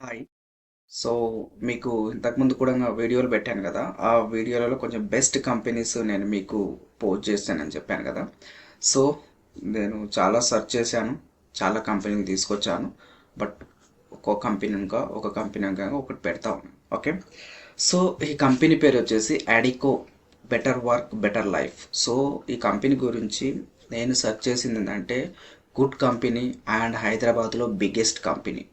Hi. So, మీకు ఇంతకుముందు కూడా నా వీడియోలు పెట్టాను కదా ఆ వీడియోలలో కొంచెం బెస్ట్ కంపెనీస్ నేను మీకు పోస్ట్ చేశానని చెప్పాను కదా సో, నేను చాలా సెర్చ్ చేశాను. చాలా కంపెనీలు తీసుకొచ్చాను. బట్ ఒక్కో కంపెనీ ఇంకా ఒక కంపెనీ ఇంకా ఒకటి పెడతా ఉన్నాను. ఓకే. సో, ఈ కంపెనీ పేరు వచ్చేసి Adecco better work better life. So, ఈ కంపెనీ గురించి నేను సెర్చ్ చేసింది ఏంటంటే గుడ్ కంపెనీ అండ్ హైదరాబాద్‌లో బిగ్గెస్ట్ కంపెనీ.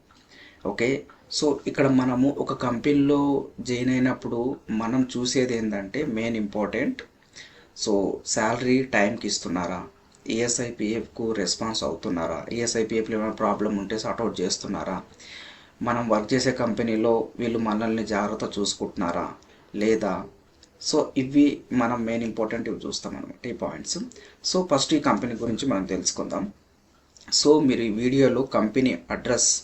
ఓకే. సో, ఇక్కడ మనము ఒక కంపెనీలో జాయిన్ అయినప్పుడు మనం చూసేది ఏంటంటే మెయిన్ ఇంపార్టెంట్ సో, శాలరీ టైంకి ఇస్తున్నారా? ఏఎస్ఐపిఎఫ్కు రెస్పాన్స్ అవుతున్నారా? ఏఎస్ఐపిఎఫ్లో ఏమైనా ప్రాబ్లమ్ ఉంటే సార్ట్అవుట్ చేస్తున్నారా? మనం వర్క్ చేసే కంపెనీలో వీళ్ళు మనల్ని జాగ్రత్త చూసుకుంటున్నారా? లేదా? సో, ఇవి మనం మెయిన్ ఇంపార్టెంట్ ఇవి చూస్తామన్నమాట ఈ పాయింట్స్. సో, ఫస్ట్ ఈ కంపెనీ గురించి మనం తెలుసుకుందాం. సో, మీరు ఈ వీడియోలో company address,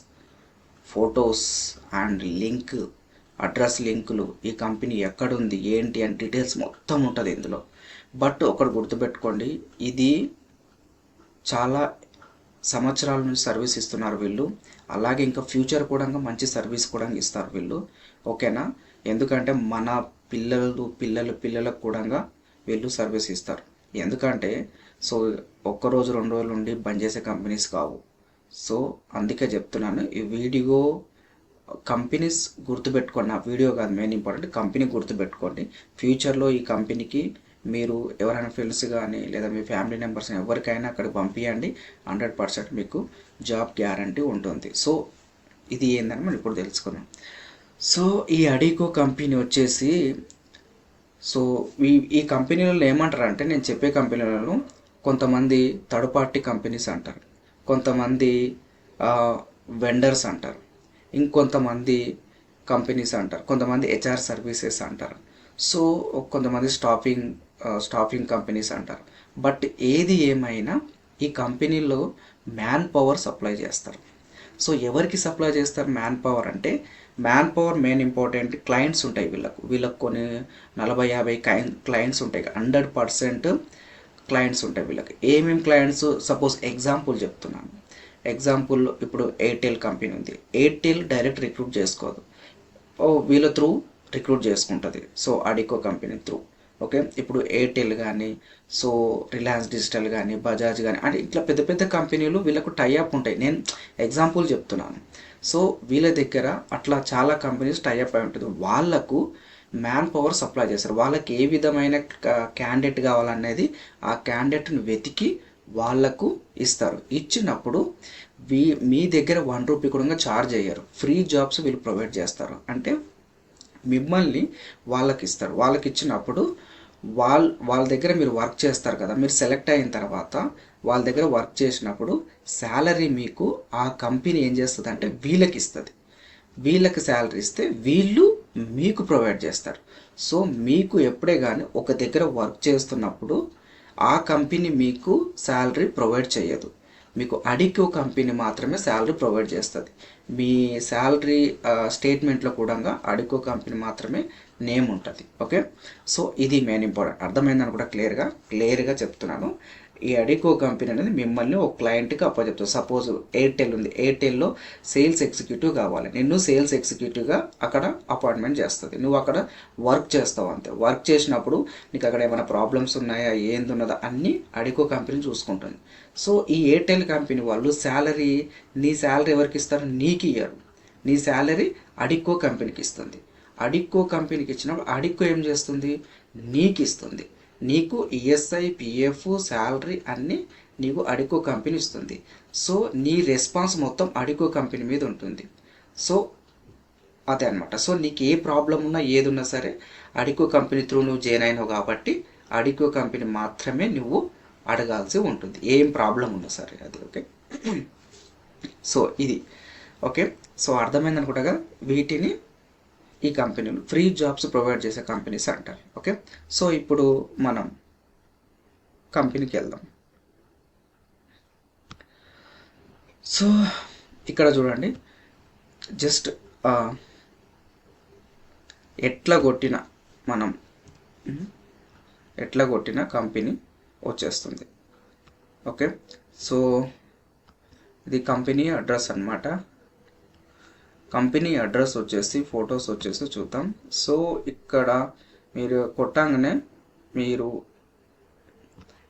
photos and link, address లింకులు, ఈ కంపెనీ ఎక్కడుంది, ఏంటి అని డీటెయిల్స్ మొత్తం ఉంటుంది ఇందులో. బట్ ఒకటి గుర్తుపెట్టుకోండి. ఇది చాలా సంవత్సరాల నుంచి సర్వీస్ ఇస్తున్నారు వీళ్ళు. అలాగే ఇంకా ఫ్యూచర్ కూడా మంచి సర్వీస్ కూడా ఇస్తారు వీళ్ళు. ఓకేనా? ఎందుకంటే మన పిల్లలు, పిల్లలు పిల్లలకు కూడా వీళ్ళు సర్వీస్ ఇస్తారు. ఎందుకంటే సో, ఒక్కరోజు, రెండు రోజులు ఉండి బంద్ చేసే కంపెనీస్ కావు. సో, అందుకే చెప్తున్నాను. ఈ వీడియో కంపెనీస్ గుర్తుపెట్టుకోండి. నా వీడియో కాదు మెయిన్ ఇంపార్టెంట్. కంపెనీ గుర్తుపెట్టుకోండి. ఫ్యూచర్‌లో ఈ కంపెనీకి మీరు ఎవరైనా ఫ్రెండ్స్ కానీ లేదా మీ ఫ్యామిలీ మెంబర్స్ ఎవరికైనా అక్కడికి పంపించండి హండ్రెడ్ పర్సెంట్ మీకు జాబ్ గ్యారంటీ ఉంటుంది. సో, ఇది ఏందని మనం ఇప్పుడు తెలుసుకుందాం. సో, ఈ అడికో కంపెనీ వచ్చేసి సో, ఈ ఈ కంపెనీలలో ఏమంటారు అంటే నేను చెప్పే కంపెనీలలో కొంతమంది థర్డ్ పార్టీ కంపెనీస్ అంటారు. కొంతమంది వెండర్స్ అంటారు. ఇంకొంతమంది కంపెనీస్ అంటారు. కొంతమంది హెచ్ఆర్ సర్వీసెస్ అంటారు. సో, కొంతమంది స్టాఫింగ్ స్టాఫింగ్ కంపెనీస్ అంటారు. బట్ ఏది ఏమైనా ఈ కంపెనీలో మ్యాన్ పవర్ సప్లై చేస్తారు. సో, ఎవరికి సప్లై చేస్తారు మ్యాన్ పవర్ అంటే man power main important clients ఉంటాయి వీళ్ళకు. వీళ్ళకి కొన్ని నలభై యాభై క్లయింట్స్ ఉంటాయి. 100% క్లయింట్స్ ఉంటాయి వీళ్ళకి. ఏమేమి క్లయింట్స్ సపోజ్ ఎగ్జాంపుల్ చెప్తున్నాను. ఎగ్జాంపుల్ ఇప్పుడు ఎయిర్టెల్ కంపెనీ ఉంది. ఎయిర్టెల్ డైరెక్ట్ రిక్రూట్ చేసుకోదు. వీళ్ళ త్రూ రిక్రూట్ చేసుకుంటుంది so, Adecco company through. Okay. ఇప్పుడు ఎయిర్టెల్ కానీ సో రిలయన్స్ డిజిటల్ కానీ బజాజ్ కానీ అంటే ఇట్లా పెద్ద పెద్ద కంపెనీలు వీళ్ళకు టైఅప్ ఉంటాయి. నేను ఎగ్జాంపుల్ చెప్తున్నాను. సో, వీళ్ళ దగ్గర అట్లా చాలా కంపెనీస్ టైఅప్ అయి ఉంటుంది వాళ్ళకు మ్యాన్ పవర్ సప్లై చేస్తారు. వాళ్ళకి ఏ విధమైన క క్యాండిడేట్ కావాలనేది ఆ క్యాండిడేట్‌ని వెతికి వాళ్ళకు ఇస్తారు. ఇచ్చినప్పుడు వీ మీ దగ్గర వన్ రూపీ కూడా ఛార్జ్ అయ్యారు ఫ్రీ జాబ్స్ వీళ్ళు ప్రొవైడ్ చేస్తారు. అంటే మిమ్మల్ని వాళ్ళకి ఇస్తారు వాళ్ళకిచ్చినప్పుడు వాళ్ వాళ్ళ దగ్గర మీరు వర్క్ చేస్తారు కదా! మీరు సెలెక్ట్ అయిన తర్వాత వాళ్ళ దగ్గర వర్క్ చేసినప్పుడు శాలరీ మీకు ఆ కంపెనీ ఏం చేస్తుంది అంటే వీళ్ళకి ఇస్తుంది వీళ్ళకి శాలరీ ఇస్తే వీళ్ళు మీకు ప్రొవైడ్ చేస్తారు. సో, మీకు ఎప్పుడే కానీ ఒక దగ్గర వర్క్ చేస్తున్నప్పుడు ఆ కంపెనీ మీకు శాలరీ ప్రొవైడ్ చేయదు. మీకు అడిక్యూ కంపెనీ మాత్రమే శాలరీ ప్రొవైడ్ చేస్తుంది మీ శాలరీ స్టేట్మెంట్‌లో కూడా అడికో కంపెనీ మాత్రమే నేమ్ ఉంటుంది ఓకే. సో, ఇది మెయిన్ ఇంపార్టెంట్. అర్థమైందని కూడా క్లియర్‌గా. క్లియర్‌గా చెప్తున్నాను. ఈ అడికో కంపెనీ అనేది మిమ్మల్ని ఒక క్లయింట్‌కి అప్పజెప్తది. సపోజ్ ఎయిర్టెల్ ఉంది. ఎయిర్టెల్‌లో సేల్స్ ఎగ్జిక్యూటివ్ కావాలి. నిన్ను సేల్స్ ఎగ్జిక్యూటివ్‌గా అక్కడ అపాయింట్‌మెంట్ చేస్తుంది నువ్వు అక్కడ వర్క్ చేస్తావు అంతే. వర్క్ చేసినప్పుడు నీకు అక్కడ ఏమైనా ప్రాబ్లమ్స్ ఉన్నాయా? ఏంది ఉన్నదా అన్నీ అడికో కంపెనీ చూసుకుంటుంది. సో, ఈ ఎయిర్టెల్ కంపెనీ వాళ్ళు శాలరీ నీ శాలరీ ఎవరికి ఇస్తారు నీకు ఇయ్యరు నీ శాలరీ అడికో కంపెనీకి ఇస్తుంది. అడిక్కో కంపెనీకి ఇచ్చినప్పుడు అడిక్కో ఏం చేస్తుంది? నీకు ఇస్తుంది నీకు ఈఎస్ఐ, పిఎఫ్ శాలరీ అన్నీ నీకు అడికో కంపెనీ ఇస్తుంది. సో, నీ రెస్పాన్స్ మొత్తం అడికో కంపెనీ మీద ఉంటుంది. సో, అదే అన్నమాట. సో, నీకు ఏ ప్రాబ్లం ఉన్నా ఏదున్నా సరే అడికో కంపెనీ త్రూ నువ్వు జాయిన్ అయినావు కాబట్టి అడికో కంపెనీ మాత్రమే నువ్వు అడగాల్సి ఉంటుంది. ఏం ప్రాబ్లం ఉన్నా సరే అది. ఓకే. సో, ఇది. ఓకే. సో, అర్థమైందనుకుంటా కదా! వీటిని ఈ కంపెనీలు ఫ్రీ జాబ్స్ ప్రొవైడ్ చేసే కంపెనీస్ అంటారు. ఓకే. సో, ఇప్పుడు మనం కంపెనీకి వెళ్దాం సో, ఇక్కడ చూడండి. జస్ట్ ఎట్లా కొట్టిన మనం ఎట్లా కొట్టిన కంపెనీ వచ్చేస్తుంది. ఓకే. సో, ఇది కంపెనీ అడ్రస్ అన్నమాట. కంపెనీ అడ్రస్ వచ్చేసి ఫొటోస్ వచ్చేసి చూద్దాం. సో ఇక్కడ మీరు కొట్టంగానే మీరు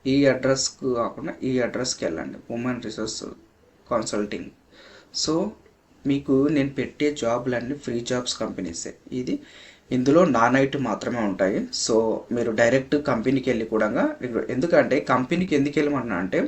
ఈ అడ్రస్కు కాకుండా ఈ అడ్రస్కి వెళ్ళండి. ఉమెన్ రిసోర్స్ కన్సల్టింగ్ సో మీకు నేను పెట్టే జాబ్లన్నీ ఫ్రీ జాబ్స్ కంపెనీసే. ఇది ఇందులో నాన్ ఐటీ మాత్రమే ఉంటాయి. సో మీరు డైరెక్ట్ కంపెనీకి వెళ్ళి కూడా ఎందుకంటే కంపెనీకి ఎందుకు వెళ్ళమన్నా అంటే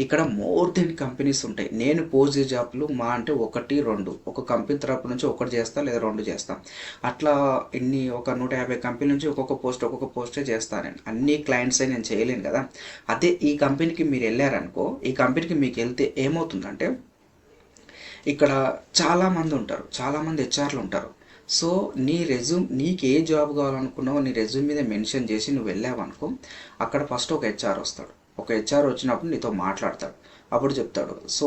ఇక్కడ మోర్ దెన్ కంపెనీస్ ఉంటాయి. నేను పోస్ట్ జాబ్లు మా అంటే ఒకటి రెండు. ఒక కంపెనీ తరపు నుంచి ఒకటి చేస్తా లేదా రెండు చేస్తా. అట్లా ఇన్ని ఒక నూట యాభై కంపెనీ నుంచి ఒక్కొక్క పోస్ట్ ఒక్కొక్క పోస్టే చేస్తాను నేను. అన్ని క్లయింట్స్ నేను చేయలేను కదా. అదే ఈ కంపెనీకి మీరు వెళ్ళారనుకో ఈ కంపెనీకి మీకు వెళ్తే ఏమవుతుందంటే ఇక్కడ చాలామంది ఉంటారు. చాలామంది హెచ్ఆర్లు ఉంటారు. సో నీ రెజ్యూమ్ నీకు ఏ జాబ్ కావాలనుకున్నావో నీ రెజ్యూమ్ మీద మెన్షన్ చేసి నువ్వు వెళ్ళావనుకో అక్కడ ఫస్ట్ ఒక హెచ్ఆర్ వస్తాడు. ఒక హెచ్ఆర్ వచ్చినప్పుడు నీతో మాట్లాడతాడు. అప్పుడు చెప్తాడు. సో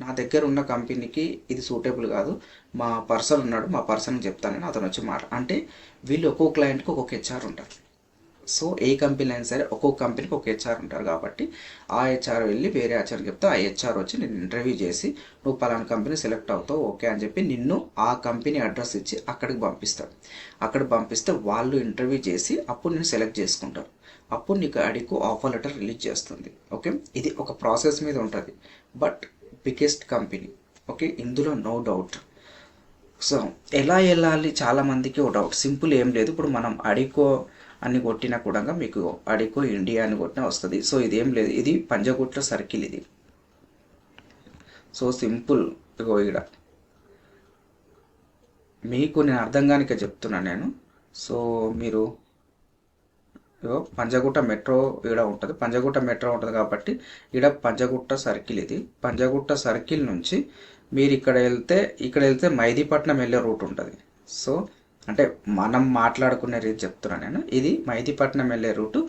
నా దగ్గర ఉన్న కంపెనీకి ఇది సూటబుల్ కాదు. మా పర్సన్ ఉన్నాడు మా పర్సన్కి చెప్తానని అతను వచ్చి మాట అంటే వీళ్ళు ఒక్కో క్లయింట్కి ఒక్కొక్క హెచ్ఆర్ ఉంటారు. సో ఏ కంపెనీ అయినా సరే ఒక్కొక్క కంపెనీకి ఒక హెచ్ఆర్ ఉంటారు కాబట్టి ఆ హెచ్ఆర్ వెళ్ళి వేరే హెచ్ఆర్ చెప్తే ఆ హెచ్ఆర్ వచ్చి నేను ఇంటర్వ్యూ చేసి నువ్వు పలానా కంపెనీ సెలెక్ట్ అవుతావు ఓకే అని చెప్పి నిన్ను ఆ కంపెనీ అడ్రస్ ఇచ్చి అక్కడికి పంపిస్తాడు అక్కడ పంపిస్తే వాళ్ళు ఇంటర్వ్యూ చేసి అప్పుడు నేను సెలెక్ట్ చేసుకుంటారు. అప్పుడు నీకు అడిగి ఆఫర్ లెటర్ రిలీజ్ చేస్తుంది. ఓకే? ఇది ఒక ప్రాసెస్ మీద ఉంటుంది. But biggest company okay? ఇందులో నో డౌట్ సో ఎలా వెళ్ళాలి? చాలామందికి ఒక డౌట్ సింపుల్ ఏం లేదు. ఇప్పుడు మనం అడికో అని కొట్టినా కూడా మీకు అడికో ఇండియా అని కొట్టినా వస్తుంది. సో ఇదేం లేదు. ఇది పంజగుట్ల సర్కిల్ ఇది. సో సింపుల్ ఇగో ఇక్కడ మీకు నేను అర్థం కానిక చెప్తున్నా నేను. సో మీరు ఇగో పంజగుట్ట మెట్రో ఇక్కడ ఉంటుంది. పంజగుట్ట మెట్రో ఉంటుంది కాబట్టి ఇక్కడ పంజగుట్ట సర్కిల్ ఇది. పంజగుట్ట సర్కిల్ నుంచి మీరు ఇక్కడ వెళ్తే ఇక్కడ వెళ్తే మైదీపట్నం వెళ్ళే రూట్ ఉంటుంది. సో అంటే మనం మాట్లాడుకునే రీతి చెప్తున్నాను నేను. ఇది మైదీపట్నం వెళ్ళే రూటు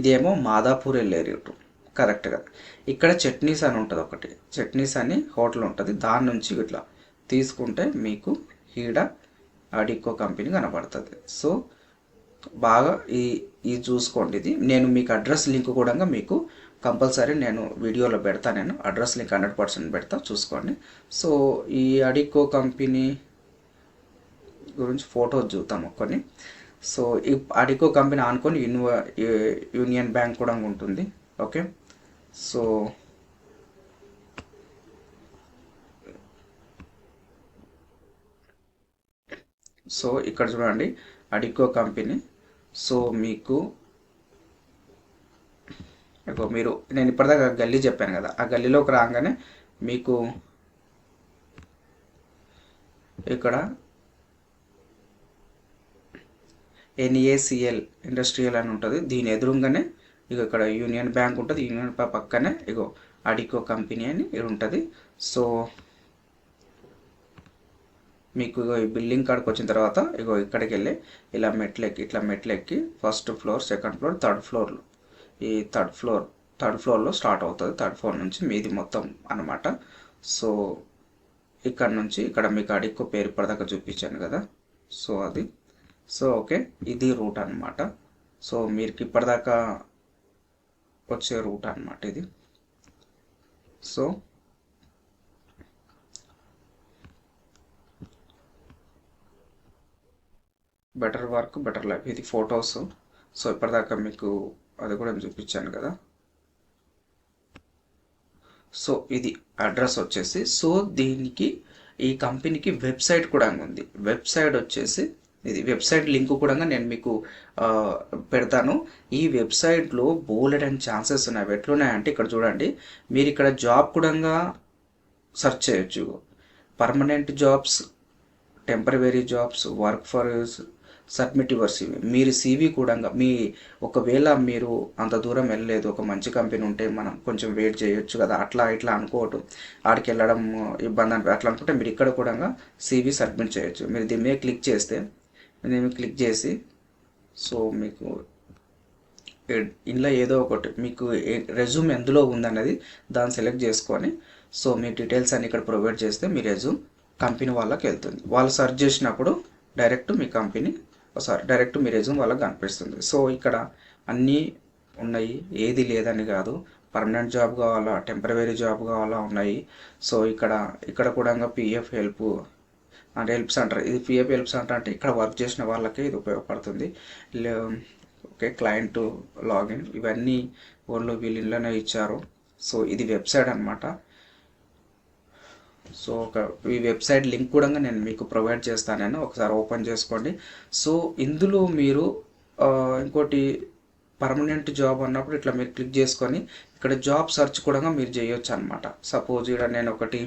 ఇదేమో మాదాపూర్ వెళ్ళే రూటు. కరెక్ట్గా ఇక్కడ చట్నీస్ అని ఉంటుంది ఒకటి. చట్నీస్ అని హోటల్ ఉంటుంది. దాని నుంచి ఇట్లా తీసుకుంటే మీకు హీడ అడికో కంపెనీ కనబడుతుంది. సో బాగా ఈ ఇది చూసుకోండి ఇది. నేను మీకు అడ్రస్ లింక్ కూడా మీకు కంపల్సరీ నేను వీడియోలో పెడతా. నేను అడ్రస్ లింక్ హండ్రెడ్ పర్సెంట్ పెడతా. చూసుకోండి. సో ఈ అడికో కంపెనీ గురించి ఫోటోస్ చూద్దాం కొన్ని సో ఈ అడికో కంపెనీ ఆనుకొని యూనివ యూనియన్ బ్యాంక్ కూడా ఉంటుంది. ఓకే? సో సో ఇక్కడ చూడండి. అడికో కంపెనీ. సో మీకు ఇగో మీరు నేను ఇప్పటిదాకా గల్లీ చెప్పాను కదా. ఆ గల్లీలోకి రాగానే మీకు ఇక్కడ ఎన్ఏసిఎల్ ఇండస్ట్రియల్ అని ఉంటుంది. దీని ఎదురుగానే ఇక ఇక్కడ యూనియన్ బ్యాంక్ ఉంటుంది. యూనియన్ బ్యాంక్ పక్కనే ఇగో అడికో కంపెనీ అని ఇది ఉంటుంది. సో మీకు ఈ బిల్డింగ్ కాడికి వచ్చిన తర్వాత ఇగో ఇక్కడికి వెళ్ళి ఇలా మెట్లెక్కి ఇట్లా మెట్లెక్కి first floor second floor third ఫ్లోర్లో ఈ థర్డ్ ఫ్లోర్ థర్డ్ ఫ్లోర్లో స్టార్ట్ అవుతుంది. థర్డ్ ఫ్లోర్ నుంచి మీది మొత్తం అనమాట సో ఇక్కడ నుంచి ఇక్కడ మీకు అడిక్కు పేరు పడదాకా చూపించాను కదా. సో అది. సో ఓకే ఇది రూట్ అనమాట సో మీరు ఇప్పటిదాకా వచ్చే రూట్ అనమాట ఇది. So better work better life. ఇది ఫొటోస్. సో ఇప్పటిదాకా మీకు అది కూడా చూపించాను కదా. సో ఇది అడ్రస్ వచ్చేసి సో దీనికి ఈ కంపెనీకి వెబ్సైట్ కూడా ఉంది. వెబ్సైట్ వచ్చేసి ఇది వెబ్సైట్ లింక్ కూడా నేను మీకు పెడతాను. ఈ వెబ్సైట్లో బోలెడ్ అండ్ ఛాన్సెస్ ఉన్నాయి ఎట్లున్నాయంటే ఇక్కడ చూడండి. మీరు ఇక్కడ జాబ్ కూడా సెర్చ్ చేయొచ్చు. Permanent jobs temporary jobs work for submit your CV మీరు సీవీ కూడా మీ ఒకవేళ మీరు అంత దూరం వెళ్ళలేదు ఒక మంచి కంపెనీ ఉంటే మనం కొంచెం వెయిట్ చేయొచ్చు కదా. అట్లా ఇట్లా అనుకోవటం ఆడికి వెళ్ళడం ఇబ్బంది అట్లా అనుకుంటే మీరు ఇక్కడ కూడా సీవీ సబ్మిట్ చేయొచ్చు. మీరు దీని మీద క్లిక్ చేస్తే నేను క్లిక్ చేసి సో మీకు ఇందులో ఏదో ఒకటి మీకు రెజ్యూమ్ ఎందులో ఉందన్నది దాన్ని సెలెక్ట్ చేసుకొని సో మీ డీటెయిల్స్ అన్ని ఇక్కడ ప్రొవైడ్ చేస్తే మీ రెజ్యూమ్ కంపెనీ వాళ్ళకి వెళ్తుంది. వాళ్ళు సర్చ్ చేసినప్పుడు డైరెక్ట్ మీ కంపెనీ సారీ డైరెక్ట్ మీ రెజ్యూమ్ వాళ్ళకి కనిపిస్తుంది. సో ఇక్కడ అన్నీ ఉన్నాయి ఏది లేదని కాదు. పర్మనెంట్ జాబ్ కావాలా టెంపరవరీ జాబ్ కావాలా ఉన్నాయి. సో ఇక్కడ ఇక్కడ కూడా పిఎఫ్ హెల్ప్ అంటే హెల్ప్ సెంటర్ ఇది పిఎఫ్ హెల్ప్ సెంటర్ అంటే ఇక్కడ వర్క్ చేసిన వాళ్ళకే ఇది ఉపయోగపడుతుంది. ఓకే క్లయింట్ లాగిన్ ఇవన్నీ ఓన్లో వీళ్ళు ఇంట్లోనే ఇచ్చారు. సో ఇది వెబ్సైట్ అనమాట సో ఒక ఈ వెబ్సైట్ లింక్ కూడా నేను మీకు ప్రొవైడ్ చేస్తాను ఒకసారి ఓపెన్ చేసుకోండి. సో ఇందులో మీరు ఇంకోటి పర్మనెంట్ జాబ్ అన్నప్పుడు ఇట్లా మీరు క్లిక్ చేసుకొని ఇక్కడ జాబ్ సెర్చ్ కూడా మీరు చేయొచ్చు అనమాట సపోజ్ ఇక్కడ నేను ఒకటి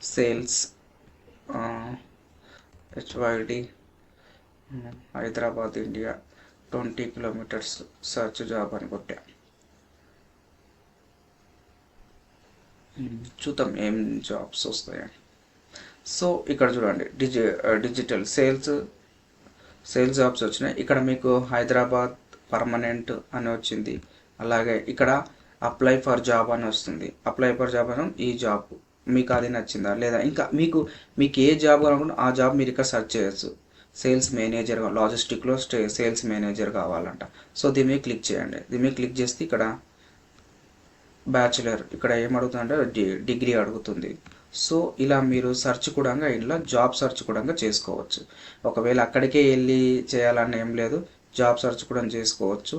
sales HYD Hyderabad India twenty kilometres search job అని కొట్టా. చూద్దాం ఏం జాబ్స్ వస్తాయని సో ఇక్కడ చూడండి digi digital sales sales jobs వచ్చినాయి. ఇక్కడ మీకు హైదరాబాద్ పర్మనెంట్ అని వచ్చింది. అలాగే ఇక్కడ అప్లై ఫర్ జాబ్ అని వస్తుంది. అప్లై ఫర్ జాబ్ అని ఈ జాబ్. మీకు అది నచ్చిందా? లేదా ఇంకా మీకు మీకు ఏ జాబ్ కావాలనుకుంటే ఆ జాబ్ మీరు ఇక్కడ సెర్చ్ చేయొచ్చు. సేల్స్ మేనేజర్ లాజిస్టిక్లో స్టే సేల్స్ మేనేజర్ కావాలంట. సో దీని మీద క్లిక్ చేయండి. దీని మీద క్లిక్ చేస్తే ఇక్కడ బ్యాచులర్ ఇక్కడ ఏం అడుగుతుందంటే డి డిగ్రీ అడుగుతుంది. సో ఇలా మీరు సెర్చ్ కూడా ఇంట్లో జాబ్ సెర్చ్ కూడా చేసుకోవచ్చు. ఒకవేళ అక్కడికే వెళ్ళి చేయాలని ఏం లేదు జాబ్ సర్చ్ కూడా చేసుకోవచ్చు.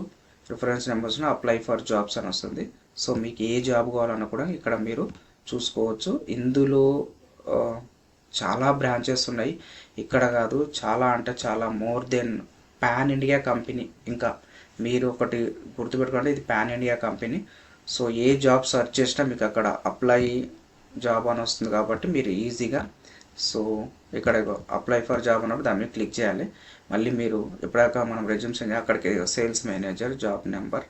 రిఫరెన్స్ నెంబర్స్లో అప్లై ఫర్ జాబ్స్ అని వస్తుంది. సో మీకు ఏ జాబ్ కావాలన్నా కూడా ఇక్కడ మీరు చూసుకోవచ్చు. ఇందులో చాలా బ్రాంచెస్ ఉన్నాయి. ఇక్కడ కాదు చాలా అంటే చాలా more than pan India company ఇంకా మీరు ఒకటి గుర్తుపెట్టుకోండి ఇది పాన్ ఇండియా కంపెనీ సో ఏ జాబ్ సెర్చ్ చేసినా మీకు అక్కడ అప్లై జాబ్ అని వస్తుంది కాబట్టి మీరు ఈజీగా సో ఇక్కడ అప్లై ఫర్ జాబ్ అన్నప్పుడు దాని మీద క్లిక్ చేయాలి. మళ్ళీ మీరు ఎప్పుడాక మనం రెజ్యూమ్ అక్కడికి sales manager job number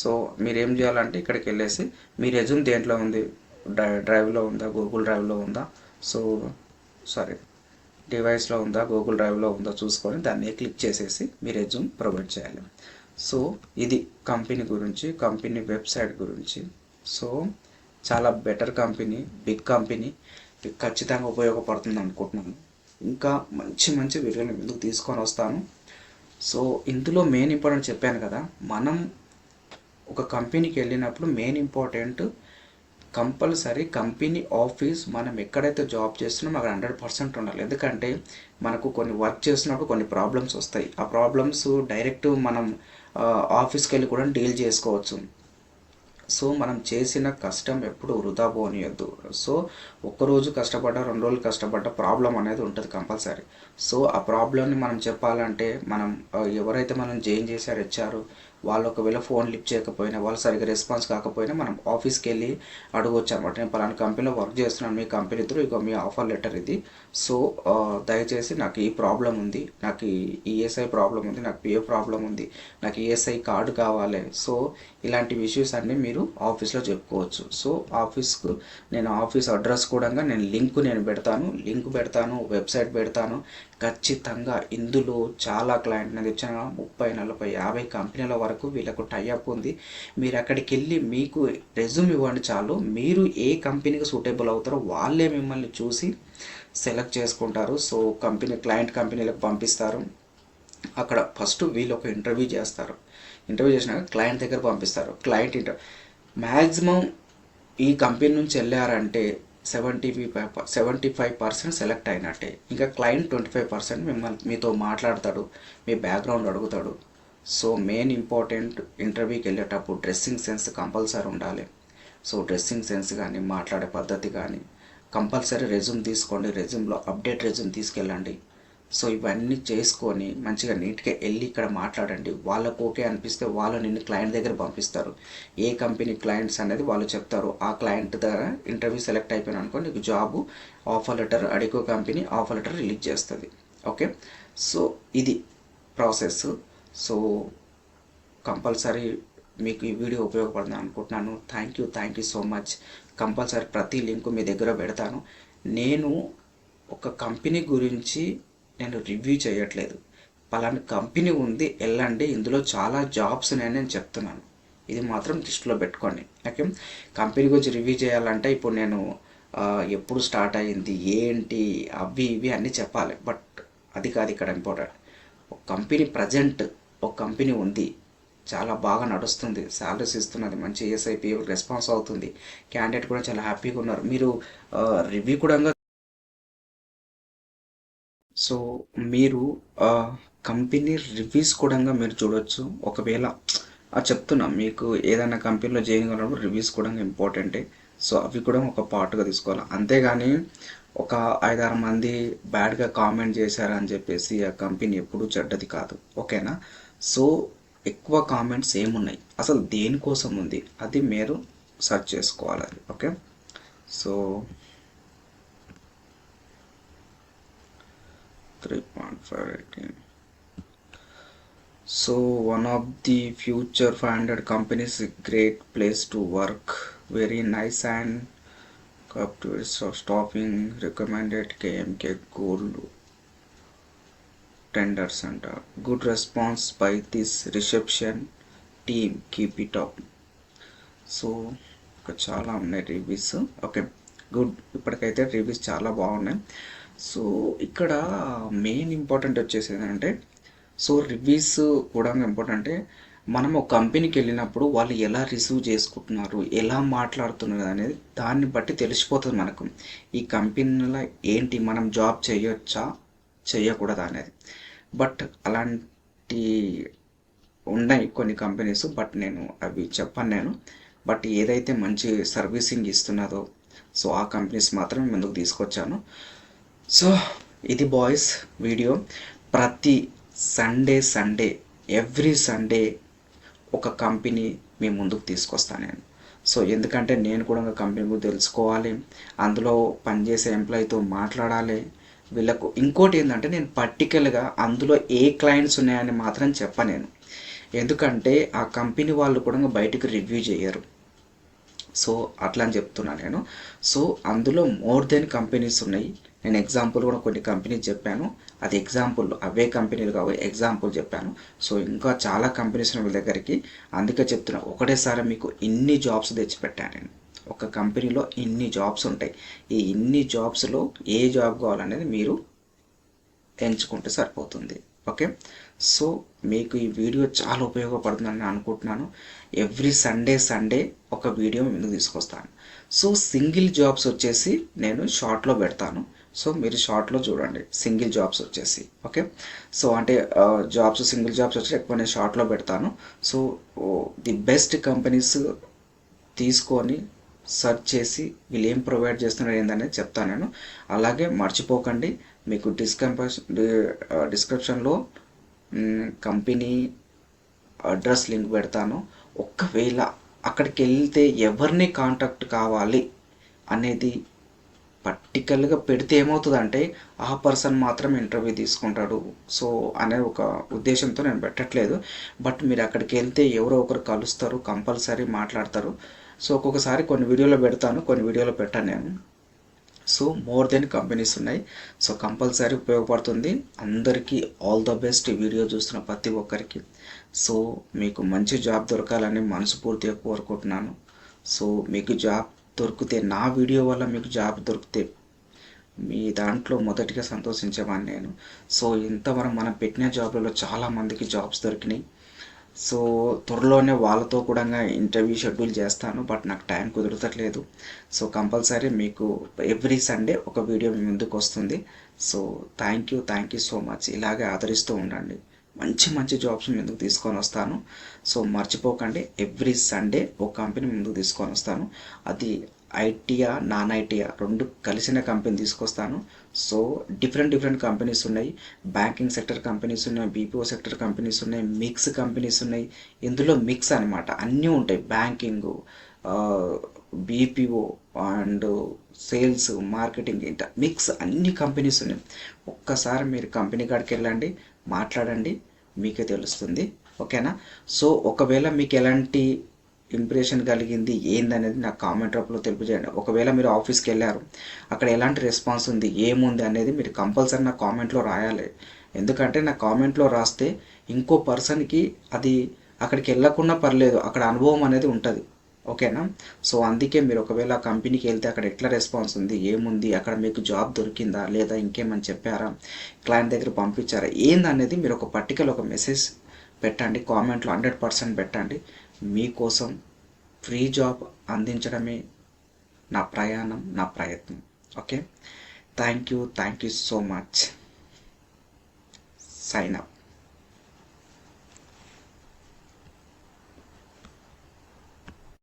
so మీరు ఏం చేయాలంటే ఇక్కడికి వెళ్ళేసి మీ రెజ్యూమ్ దేంట్లో ఉంది? డ్రై డ్రైవ్లో ఉందా? గూగుల్ డ్రైవ్లో ఉందా? సో సారీ డివైస్లో ఉందా? గూగుల్ డ్రైవ్లో ఉందా? చూసుకొని దాన్ని క్లిక్ చేసేసి మీ రెజ్యూమ్ ప్రొవైడ్ చేయాలి. సో ఇది కంపెనీ గురించి కంపెనీ వెబ్సైట్ గురించి. సో చాలా బెటర్ కంపెనీ బిగ్ కంపెనీ. ఖచ్చితంగా ఉపయోగపడుతుంది అనుకుంటున్నాను. ఇంకా మంచి మంచి వీడియోలు ముందుకు తీసుకొని వస్తాను? సో ఇందులో మెయిన్ ఇంపార్టెంట్ చెప్పాను కదా మనం ఒక కంపెనీకి వెళ్ళినప్పుడు main important compulsory company office మనం ఎక్కడైతే జాబ్ చేస్తున్నామో అక్కడ హండ్రెడ్ పర్సెంట్ ఉండాలి. ఎందుకంటే మనకు కొన్ని వర్క్ చేసినప్పుడు కొన్ని ప్రాబ్లమ్స్ వస్తాయి. ఆ ప్రాబ్లమ్స్ డైరెక్ట్ మనం ఆఫీస్కి వెళ్ళి కూడా డీల్ చేసుకోవచ్చు. సో మనం చేసిన కష్టం ఎప్పుడు వృధా పోనీయద్దు. సో ఒక్కరోజు కష్టపడ్డా రెండు రోజులు కష్టపడ్డా ప్రాబ్లం అనేది ఉంటుంది కంపల్సరీ. సో ఆ ప్రాబ్లమ్ని మనం చెప్పాలంటే మనం ఎవరైతే మనం జాయిన్ చేశారు ఇచ్చారు వాళ్ళు ఒకవేళ ఫోన్ లిఫ్ట్ చేయకపోయినా వాళ్ళు సరిగ్గా రెస్పాన్స్ కాకపోయినా మనం ఆఫీస్కి వెళ్ళి అడగవచ్చు అనమాట నేను పలానా కంపెనీలో వర్క్ చేస్తున్నాను మీ కంపెనీ త్రూ ఇక మీ ఆఫర్ లెటర్ ఇది. సో దయచేసి నాకు ఈ ప్రాబ్లం ఉంది. నాకు ఈఎస్ఐ ప్రాబ్లం ఉంది నాకు పిఏ ప్రాబ్లం ఉంది. నాకు ఈఎస్ఐ కార్డు కావాలి. సో ఇలాంటి ఇష్యూస్ అన్నీ మీరు ఆఫీస్లో చెప్పుకోవచ్చు. సో ఆఫీస్కు నేను ఆఫీస్ అడ్రస్ కూడా నేను లింక్ నేను పెడతాను. లింక్ పెడతాను వెబ్సైట్ పెడతాను. ఖచ్చితంగా ఇందులో చాలా క్లయింట్ నేను తెచ్చిన. ముప్పై నలభై యాభై కంపెనీల వరకు వీళ్ళకు టైఅప్ ఉంది. మీరు అక్కడికి వెళ్ళి మీకు రెజ్యూమ్ ఇవ్వండి చాలు. మీరు ఏ కంపెనీకి సూటబుల్ అవుతారో వాళ్ళే మిమ్మల్ని చూసి సెలెక్ట్ చేసుకుంటారు. సో కంపెనీ క్లయింట్ కంపెనీలకు పంపిస్తారు. అక్కడ ఫస్ట్ వీళ్ళు ఒక ఇంటర్వ్యూ చేస్తారు. ఇంటర్వ్యూ చేసినాక క్లయింట్ దగ్గర పంపిస్తారు. క్లయింట్ ఇంటర్ మ్యాక్సిమం ఈ కంపెనీ నుంచి వెళ్ళారంటే seventy five seventy five percent select అయినట్టే. ఇంకా క్లయింట్ ట్వంటీ ఫైవ్ పర్సెంట్ మిమ్మల్ని మీతో మాట్లాడతాడు. మీ బ్యాక్గ్రౌండ్ అడుగుతాడు. సో మెయిన్ ఇంపార్టెంట్ ఇంటర్వ్యూకి వెళ్ళేటప్పుడు డ్రెస్సింగ్ సెన్స్ కంపల్సరీ ఉండాలి. సో డ్రెస్సింగ్ సెన్స్ కానీ మాట్లాడే పద్ధతి కానీ కంపల్సరీ రెజ్యూమ్ తీసుకోండి రెజ్యూమ్లో అప్డేట్ రెజ్యూమ్ తీసుకెళ్ళండి. సో ఇవన్నీ చేసుకొని మంచిగా నీట్గా వెళ్ళి ఇక్కడ మాట్లాడండి. వాళ్ళకు ఓకే అనిపిస్తే వాళ్ళు నిన్ను క్లయింట్ దగ్గర పంపిస్తారు. ఏ కంపెనీ క్లయింట్స్ అనేది వాళ్ళు చెప్తారు. ఆ క్లయింట్ దగ్గర ఇంటర్వ్యూ సెలెక్ట్ అయిపోయిన అనుకో నీకు job offer letter Adecco company offer letter release చేస్తుంది. ఓకే సో ఇది ప్రాసెస్ సో కంపల్సరీ మీకు ఈ వీడియో ఉపయోగపడుతుంది అనుకుంటున్నాను. Thank you thank you so much compulsory ప్రతి లింక్ మీ దగ్గర పెడతాను. నేను ఒక కంపెనీ గురించి నేను రివ్యూ చేయట్లేదు. పలానా కంపెనీ ఉంది వెళ్ళండి. ఇందులో చాలా జాబ్స్ ఉన్నాయని నేను చెప్తున్నాను. ఇది మాత్రం దృష్టిలో పెట్టుకోండి. ఓకే? కంపెనీ గురించి రివ్యూ చేయాలంటే ఇప్పుడు నేను ఎప్పుడు స్టార్ట్ అయ్యింది ఏంటి అవి ఇవి అన్నీ చెప్పాలి. బట్ అది కాదు ఇక్కడ ఇంపార్టెంట్. ఒక కంపెనీ ప్రజెంట్ ఒక కంపెనీ ఉంది. చాలా బాగా నడుస్తుంది. శాలరీస్ ఇస్తున్నది. మంచి ఎస్ఐపి రెస్పాన్స్ అవుతుంది. క్యాండిడేట్ కూడా చాలా హ్యాపీగా ఉన్నారు. మీరు రివ్యూ కూడా సో మీరు కంపెనీ రివ్యూస్ కూడా మీరు చూడొచ్చు. ఒకవేళ చెప్తున్నా. మీకు ఏదైనా కంపెనీలో జాయిన్ రివ్యూస్ కూడా ఇంపార్టెంటే సో అవి కూడా ఒక పార్ట్గా తీసుకోవాలి. అంతేగాని ఒక ఐదారు మంది బ్యాడ్గా కామెంట్ చేశారని చెప్పేసి ఆ కంపెనీ ఎప్పుడూ చెడ్డది కాదు. ఓకేనా సో ఎక్కువ కామెంట్స్ ఏమున్నాయి? అసలు దేనికోసం ఉంది? అది మీరు సెర్చ్ చేసుకోవాలి అది okay? So three point five eighteen so one of the future five hundred companies great place to work very nice and staffing recommended KMK gold tenders అంట. Good response by this reception team keep it up so ఇంకా చాలా ఉన్నాయి reviews okay good ఇప్పటికైతే reviews చాలా బాగున్నాయి. So ఇక్కడ main important వచ్చేసి ఏంటంటే సో రివ్యూస్ కూడా ఇంపార్టెంట్ మనం ఒక కంపెనీకి వెళ్ళినప్పుడు వాళ్ళు ఎలా రిసీవ్ చేసుకుంటున్నారు ఎలా మాట్లాడుతున్నారు అనేది దాన్ని బట్టి తెలిసిపోతుంది మనకు. ఈ కంపెనీలో ఏంటి మనం జాబ్ చేయొచ్చా చేయకూడదా అనేది. బట్ అలాంటి ఉన్నాయి కొన్ని కంపెనీస్ బట్ నేను అవి చెప్పను నేను. బట్ ఏదైతే మంచి సర్వీసింగ్ ఇస్తున్నదో సో ఆ కంపెనీస్ మాత్రమే ముందుకు తీసుకొచ్చాను. సో ఇది బాయ్స్ వీడియో. ప్రతి సండే సండే ఎవ్రీ సండే ఒక కంపెనీ మీ ముందుకు తీసుకొస్తాను నేను. సో ఎందుకంటే నేను కూడా ఒక కంపెనీ గురించి తెలుసుకోవాలి. అందులో పనిచేసే ఎంప్లాయీతో మాట్లాడాలి. వీళ్ళకు. ఇంకోటి ఏంటంటే నేను పర్టికల్గా అందులో ఏ క్లయింట్స్ ఉన్నాయని మాత్రం చెప్ప నేను. ఎందుకంటే ఆ కంపెనీ వాళ్ళు కూడా బయటకు రివ్యూ చేయరు. సో అట్లా అని చెప్తున్నా నేను. సో అందులో మోర్ దెన్ కంపెనీస్ ఉన్నాయి. నేను ఎగ్జాంపుల్ కూడా కొన్ని కంపెనీస్ చెప్పాను. అది ఎగ్జాంపుల్. అవే కంపెనీలు కావు ఎగ్జాంపుల్ చెప్పాను. సో ఇంకా చాలా కంపెనీస్ ఉన్న వీళ్ళ దగ్గరికి. అందుకే చెప్తున్నా ఒకటేసారి మీకు ఇన్ని జాబ్స్ తెచ్చిపెట్టాను నేను. ఒక కంపెనీలో ఇన్ని జాబ్స్ ఉంటాయి. ఈ ఇన్ని జాబ్స్లో ఏ జాబ్ కావాలనేది మీరు ఎంచుకుంటే సరిపోతుంది. ఓకే? సో మీకు ఈ వీడియో చాలా ఉపయోగపడుతుందని అనుకుంటున్నాను. ఎవ్రీ సండే సండే ఒక వీడియో ముందుకు తీసుకొస్తాను. సో సింగిల్ జాబ్స్ వచ్చేసి నేను షార్ట్లో పెడతాను. సో మీరు షార్ట్లో చూడండి. సింగిల్ జాబ్స్ వచ్చేసి. ఓకే? సో అంటే జాబ్స్ సింగిల్ జాబ్స్ వచ్చి ఎక్కువ నేను షార్ట్లో పెడతాను. సో ది బెస్ట్ కంపెనీస్ తీసుకొని సెర్చ్ చేసి వీళ్ళు ఏం ప్రొవైడ్ చేస్తున్నారు ఏందనేది చెప్తాను నేను. అలాగే మర్చిపోకండి మీకు డిస్కంపస్ డిస్క్రిప్షన్లో కంపెనీ అడ్రస్ లింక్ పెడతాను. ఒక్కవేళ అక్కడికి వెళ్తే ఎవరిని కాంటాక్ట్ కావాలి అనేది పర్టికల్గా పెడితే ఏమవుతుందంటే ఆ పర్సన్ మాత్రం ఇంటర్వ్యూ తీసుకుంటాడు. సో అనే ఒక ఉద్దేశంతో నేను పెట్టట్లేదు. బట్ మీరు అక్కడికి వెళ్తే ఎవరో ఒకరు కలుస్తారు కంపల్సరీ మాట్లాడతారు. సో ఒక్కొక్కసారి కొన్ని వీడియోలో పెడతాను కొన్ని వీడియోలో పెట్టాను నేను. సో మోర్ దెన్ కంపెనీస్ ఉన్నాయి. సో కంపల్సరీ ఉపయోగపడుతుంది. అందరికీ ఆల్ ద బెస్ట్ వీడియో చూస్తున్న ప్రతి ఒక్కరికి. సో మీకు మంచి జాబ్ దొరకాలని మనస్ఫూర్తిగా కోరుకుంటున్నాను. సో మీకు జాబ్ దొరికితే నా వీడియో వల్ల మీకు జాబ్ దొరికితే మీ దాంట్లో మొదటిగా సంతోషించేవాడిని నేను. సో ఇంతవరకు మనం పెట్టిన జాబ్లలో చాలామందికి జాబ్స్ దొరికినాయి. సో త్వరలోనే వాళ్ళతో కూడా ఇంటర్వ్యూ షెడ్యూల్ చేస్తాను బట్ నాకు టైం కుదరతట్లేదు సో కంపల్సరీ మీకు ఎవ్రీ సండే ఒక వీడియో మీ ముందుకు వస్తుంది. So thank you thank you so much ఇలాగే ఆదరిస్తూ ఉండండి. మంచి మంచి జాబ్స్ ముందుకు తీసుకొని వస్తాను. సో మర్చిపోకండి ఎవ్రీ సండే ఒక కంపెనీ ముందుకు తీసుకొని వస్తాను. అది ఐటీఆ నాన్ ఐటీఆ రెండు కలిసిన కంపెనీ తీసుకొస్తాను. సో డిఫరెంట్ డిఫరెంట్ కంపెనీస్ ఉన్నాయి. బ్యాంకింగ్ సెక్టర్ కంపెనీస్ ఉన్నాయి బీపీఓ సెక్టర్ కంపెనీస్ ఉన్నాయి మిక్స్ కంపెనీస్ ఉన్నాయి. ఇందులో మిక్స్ అనమాట అన్నీ ఉంటాయి. Banking BPO and sales marketing ఇంట మిక్స్ అన్ని కంపెనీస్ ఉన్నాయి. ఒక్కసారి మీరు కంపెనీ కాడికి వెళ్ళండి మాట్లాడండి మీకే తెలుస్తుంది. ఓకేనా? సో ఒకవేళ మీకు ఎలాంటి ఇంప్రెషన్ కలిగింది. ఏందనేది నాకు కామెంట్ రూపంలో తెలియజేయండి ఒకవేళ మీరు ఆఫీస్కి వెళ్ళారు అక్కడ ఎలాంటి రెస్పాన్స్ ఉంది ఏముంది అనేది మీరు కంపల్సరీ నా కామెంట్లో రాయాలి. ఎందుకంటే నా కామెంట్లో రాస్తే ఇంకో పర్సన్కి అది అక్కడికి వెళ్ళకుండా పర్లేదు అక్కడ అనుభవం అనేది ఉంటుంది. ఓకేనా? సో అందుకే మీరు ఒకవేళ ఆ కంపెనీకి వెళ్తే అక్కడ ఎట్లా రెస్పాన్స్ ఉంది ఏముంది అక్కడ మీకు జాబ్ దొరికిందా లేదా ఇంకేమని చెప్పారా క్లయింట్ దగ్గర పంపించారా ఏందనేది మీరు ఒక పర్టికల్ ఒక మెసేజ్ పెట్టండి కామెంట్లో హండ్రెడ్ పర్సెంట్ పెట్టండి. మీకోసం ఫ్రీ జాబ్ అందించడమే నా ప్రయాణం నా ప్రయత్నం. Okay? Thank you thank you so much sign up